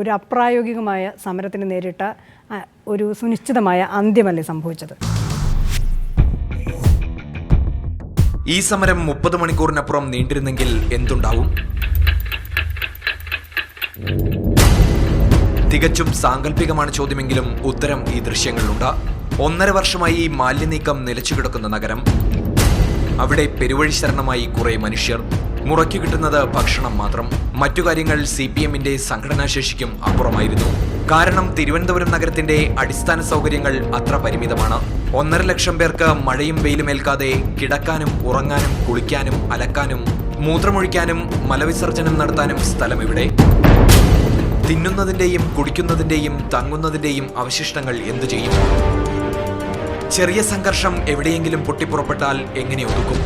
ഒരു അപ്രായോഗികമായ സമരത്തിന് നേരിട്ട ഒരു സുനിശ്ചിതമായ അന്ത്യമല്ലേ സംഭവിച്ചത്? ഈ സമരം മുപ്പത് മണിക്കൂറിനപ്പുറം നീണ്ടിരുന്നെങ്കിൽ എന്തുണ്ടാവും? തികച്ചും സാങ്കല്പികമാണ് ചോദ്യമെങ്കിലും ഉത്തരം ഈ ദൃശ്യങ്ങളിലുണ്ട്. ഒന്നര വർഷമായി ഈ മാലിന്യനീക്കം നിലച്ചുകിടക്കുന്ന നഗരം. അവിടെ പെരുവഴി ശരണമായി കുറെ മനുഷ്യർ. മുറയ്ക്ക് കിട്ടുന്നത് ഭക്ഷണം മാത്രം. മറ്റു കാര്യങ്ങൾ സി പി എമ്മിന്റെ സംഘടനാശേഷിക്കും അപ്പുറമായിരുന്നു. കാരണം തിരുവനന്തപുരം നഗരത്തിന്റെ അടിസ്ഥാന സൗകര്യങ്ങൾ അത്ര പരിമിതമാണ്. ഒന്നര ലക്ഷം പേർക്ക് മഴയും വെയിലുമേൽക്കാതെ കിടക്കാനും ഉറങ്ങാനും കുളിക്കാനും അലക്കാനും മൂത്രമൊഴിക്കാനും മലവിസർജനം നടത്താനും സ്ഥലം ഇവിടെ തിന്നുന്നതിന്റെയും കുടിക്കുന്നതിന്റെയും തങ്ങുന്നതിന്റെയും അവശിഷ്ടങ്ങൾ എന്തു ചെയ്യും? ചെറിയ സംഘർഷം എവിടെയെങ്കിലും പൊട്ടിപ്പുറപ്പെട്ടാൽ എങ്ങനെ ഒതുക്കും?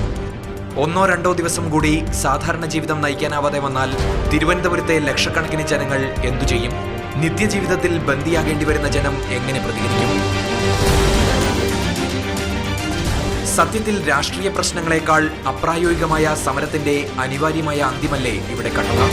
ഒന്നോ രണ്ടോ ദിവസം കൂടി സാധാരണ ജീവിതം നയിക്കാനാവാതെ വന്നാൽ തിരുവനന്തപുരത്തെ ലക്ഷക്കണക്കിന് ജനങ്ങൾ എന്തു ചെയ്യും? നിത്യജീവിതത്തിൽ ബന്ദിയാകേണ്ടി വരുന്ന ജനം എങ്ങനെ പ്രതികരിക്കും? സത്യത്തിൽ രാഷ്ട്രീയ പ്രശ്നങ്ങളെക്കാൾ അപ്രായോഗികമായ സമരത്തിന്റെ അനിവാര്യമായ അന്തിമല്ലേ ഇവിടെ കണ്ടത്?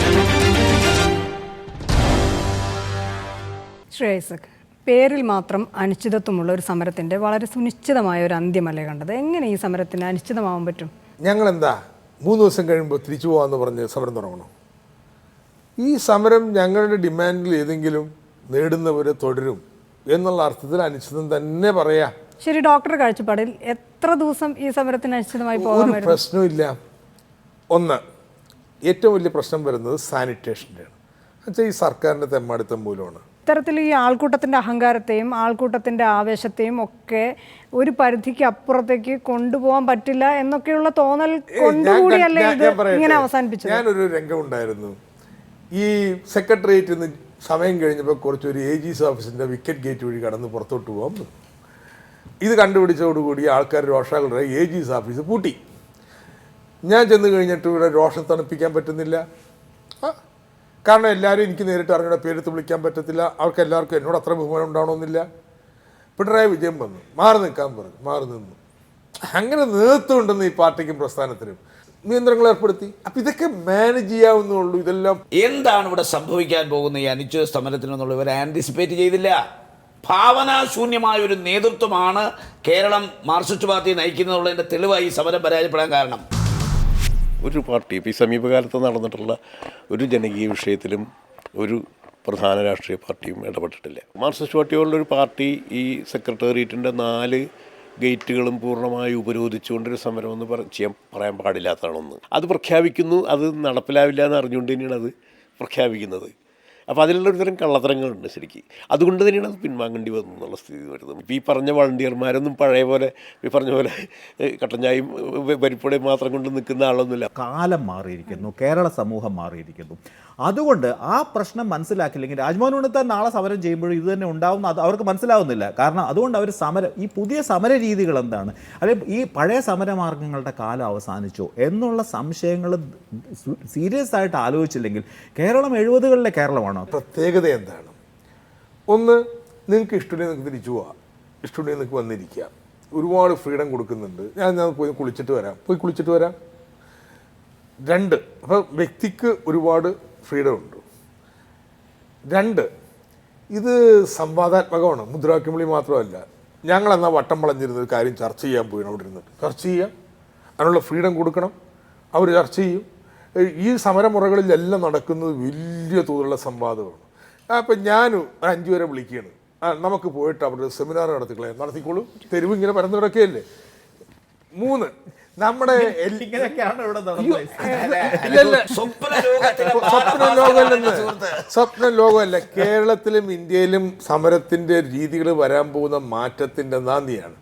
പേരിൽ മാത്രം അനിശ്ചിതത്വമുള്ള ഒരു സമരത്തിന്റെ വളരെ സുനിശ്ചിതമായ ഒരു അന്ത്യമല്ലേ കണ്ടത്? എങ്ങനെ ഈ സമരത്തിന് അനിശ്ചിതമാവാൻ പറ്റും? ഞങ്ങൾ എന്താ മൂന്ന് ദിവസം കഴിയുമ്പോൾ തിരിച്ചു പോകാമെന്ന് പറഞ്ഞ് സമരം തുടങ്ങണം? ഈ സമരം ഞങ്ങളുടെ ഡിമാൻഡിൽ ഏതെങ്കിലും നേടുന്നവരെ തുടരും എന്നുള്ള അർത്ഥത്തിൽ അനിശ്ചിതം തന്നെ പറയാ. ശരി ഡോക്ടർ കാഴ്ചപ്പാടിൽ എത്ര ദിവസം ഈ സമരത്തിന് അനിശ്ചിതമായി ഒരു പ്രശ്നമില്ല ഒന്ന് ഏറ്റവും വലിയ പ്രശ്നം വരുന്നത് സാനിറ്റേഷന്റെയാണ് എന്നുവെച്ചാൽ ഈ സർക്കാരിന്റെ തെമ്മാടിത്തം മൂലമാണ് ഇത്തരത്തിൽ ഈ ആൾക്കൂട്ടത്തിന്റെ അഹങ്കാരത്തെയും ആൾക്കൂട്ടത്തിന്റെ ആവേശത്തെയും ഒക്കെ ഒരു പരിധിക്ക് അപ്പുറത്തേക്ക് കൊണ്ടുപോകാൻ പറ്റില്ല എന്നൊക്കെയുള്ള തോന്നൽ കൊണ്ടുകൂടിയല്ലേ ഇത്. ഇങ്ങനെ അവസാനിപ്പിച്ചത് ഞാനൊരു രംഗമുണ്ടായിരുന്നു ഈ സെക്രട്ടേറിയറ്റിൽ നിന്ന് സമയം കഴിഞ്ഞപ്പോൾ കുറച്ചൊരു എ ജി സി ഓഫീസിന്റെ വിക്കറ്റ് ഗേറ്റ് വഴി കടന്ന് പുറത്തോട്ട് പോകാം. ഇത് കണ്ടുപിടിച്ചതോടുകൂടി ആൾക്കാർ രോഷാകളുടെ എ ജി സി ഓഫീസ് പൂട്ടി ഞാൻ ചെന്ന് കഴിഞ്ഞിട്ട് ഇവിടെ രോഷം തണുപ്പിക്കാൻ പറ്റുന്നില്ല കാരണം എല്ലാവരും എനിക്ക് നേരിട്ട് അറിഞ്ഞ പേരെടുത്ത് വിളിക്കാൻ പറ്റത്തില്ല. അവർക്ക് എല്ലാവർക്കും എന്നോട് അത്ര ബഹുമാനം ഉണ്ടാവണമെന്നില്ല. പിണറായി വിജയൻ വന്നു. മാറി നിൽക്കാൻ പറഞ്ഞു. മാറി നിന്നു. അങ്ങനെ നേതൃത്വം ഉണ്ടെന്ന് ഈ പാർട്ടിക്കും പ്രസ്ഥാനത്തിനും നിയന്ത്രണങ്ങൾ ഏർപ്പെടുത്തി. അപ്പം ഇതൊക്കെ മാനേജ് ചെയ്യാവുന്നുള്ളൂ ഇതെല്ലാം എന്താണ് ഇവിടെ സംഭവിക്കാൻ പോകുന്ന ഈ അനിശ്ചിത സമരത്തിനെന്നുള്ള ഇവർ ആന്റിസിപ്പേറ്റ് ചെയ്തില്ല. ഭാവനാശൂന്യമായ ഒരു നേതൃത്വമാണ് കേരളം മാർക്സിസ്റ്റ് പാർട്ടി നയിക്കുന്നതുള്ളതിന്റെ തെളിവായി സമരം പരാജയപ്പെടാൻ കാരണം. ഒരു പാർട്ടി ഇപ്പോൾ ഈ സമീപകാലത്ത് നടന്നിട്ടുള്ള ഒരു ജനകീയ വിഷയത്തിലും ഒരു പ്രധാന രാഷ്ട്രീയ പാർട്ടിയും ഇടപെട്ടിട്ടില്ല. മാർക്സിസ്റ്റ് പാർട്ടിയുള്ള ഒരു പാർട്ടി ഈ സെക്രട്ടേറിയറ്റിന്റെ നാല് ഗേറ്റുകളും പൂർണമായി ഉപരോധിച്ചുകൊണ്ടൊരു സമരമെന്ന് പറ ചെയ്യാൻ പറയാൻ പാടില്ലാത്തതാണൊന്ന്. അത് പ്രഖ്യാപിക്കുന്നു അത് നടപ്പിലാവില്ല എന്ന് അറിഞ്ഞുകൊണ്ട് തന്നെയാണ് അത് പ്രഖ്യാപിക്കുന്നത്. അപ്പോൾ അതിലുള്ള ഒരുതരം കള്ളത്തരങ്ങളുണ്ട് ശരിക്കും. അതുകൊണ്ട് തന്നെയാണ് അത് പിൻവാങ്ങേണ്ടി വന്നു എന്നുള്ള സ്ഥിതി വരുന്നത്. ഇപ്പോൾ ഈ പറഞ്ഞ വളണ്ടിയർമാരൊന്നും പഴയ പോലെ ഈ പറഞ്ഞ പോലെ കട്ടഞ്ചായും ഏഹ്, മാത്രം കൊണ്ട് നിൽക്കുന്ന ആളൊന്നുമില്ല. കാലം മാറിയിരിക്കുന്നു. കേരള സമൂഹം മാറിയിരിക്കുന്നു. അതുകൊണ്ട് ആ പ്രശ്നം മനസ്സിലാക്കില്ലെങ്കിൽ രാജ്മോഹൻ ഉണ്ണിത്താൻ നാളെ സമരം ചെയ്യുമ്പോഴും ഇത് തന്നെ ഉണ്ടാവുന്ന അത് അവർക്ക് മനസ്സിലാവുന്നില്ല. കാരണം അതുകൊണ്ട് അവർ സമരം ഈ പുതിയ സമര രീതികൾ എന്താണ്? അല്ലെങ്കിൽ ഈ പഴയ സമരമാർഗങ്ങളുടെ കാലം അവസാനിച്ചോ എന്നുള്ള സംശയങ്ങൾ സീരിയസ് ആയിട്ട് ആലോചിച്ചില്ലെങ്കിൽ കേരളം എഴുപതുകളിലെ കേരളമാണോ. പ്രത്യേകത എന്താണ്? ഒന്ന് നിങ്ങൾക്ക് ഇഷ്ടമുണ്ടെങ്കിൽ നിങ്ങൾക്ക് തിരിച്ചു പോവാം. ഇഷ്ടമുണ്ടെങ്കിൽ നിങ്ങൾക്ക് വന്നിരിക്കാം. ഒരുപാട് ഫ്രീഡം കൊടുക്കുന്നുണ്ട്. ഞാൻ ഞാൻ പോയി കുളിച്ചിട്ട് വരാം. പോയി കുളിച്ചിട്ട് വരാം. രണ്ട് അപ്പം വ്യക്തിക്ക് ഒരുപാട് ഫ്രീഡം ഉണ്ട് രണ്ട് ഇത് സംവാദാത്മകമാണ്. മുദ്രാവാക്യം മാത്രമല്ല. ഞങ്ങൾ എന്നാൽ വട്ടം വളഞ്ഞിരുന്ന ഒരു കാര്യം ചർച്ച ചെയ്യാൻ പോയി അവിടെ ഇരുന്നിട്ട്. ചർച്ച ചെയ്യാം. അതിനുള്ള ഫ്രീഡം കൊടുക്കണം. അവർ ചർച്ച ചെയ്യും. ഈ സമരമുറകളിലെല്ലാം നടക്കുന്നത് വലിയ തോതിലുള്ള സംവാദമാണ്. അപ്പം ഞാൻ ഒരു അഞ്ചു പേരെ വിളിക്കുകയാണ്. ആ നമുക്ക് പോയിട്ട് അവിടെ സെമിനാർ നടത്തിക്കളയാം നടത്തിക്കോളൂ. തെരുവ് ഇങ്ങനെ പരന്നു കിടക്കുകയല്ലേ? മൂന്ന് നമ്മുടെ സ്വപ്ന ലോകമല്ല. കേരളത്തിലും ഇന്ത്യയിലും സമരത്തിന്റെ രീതികൾ വരാൻ പോകുന്ന മാറ്റത്തിന്റെ നാന്ദിയാണ്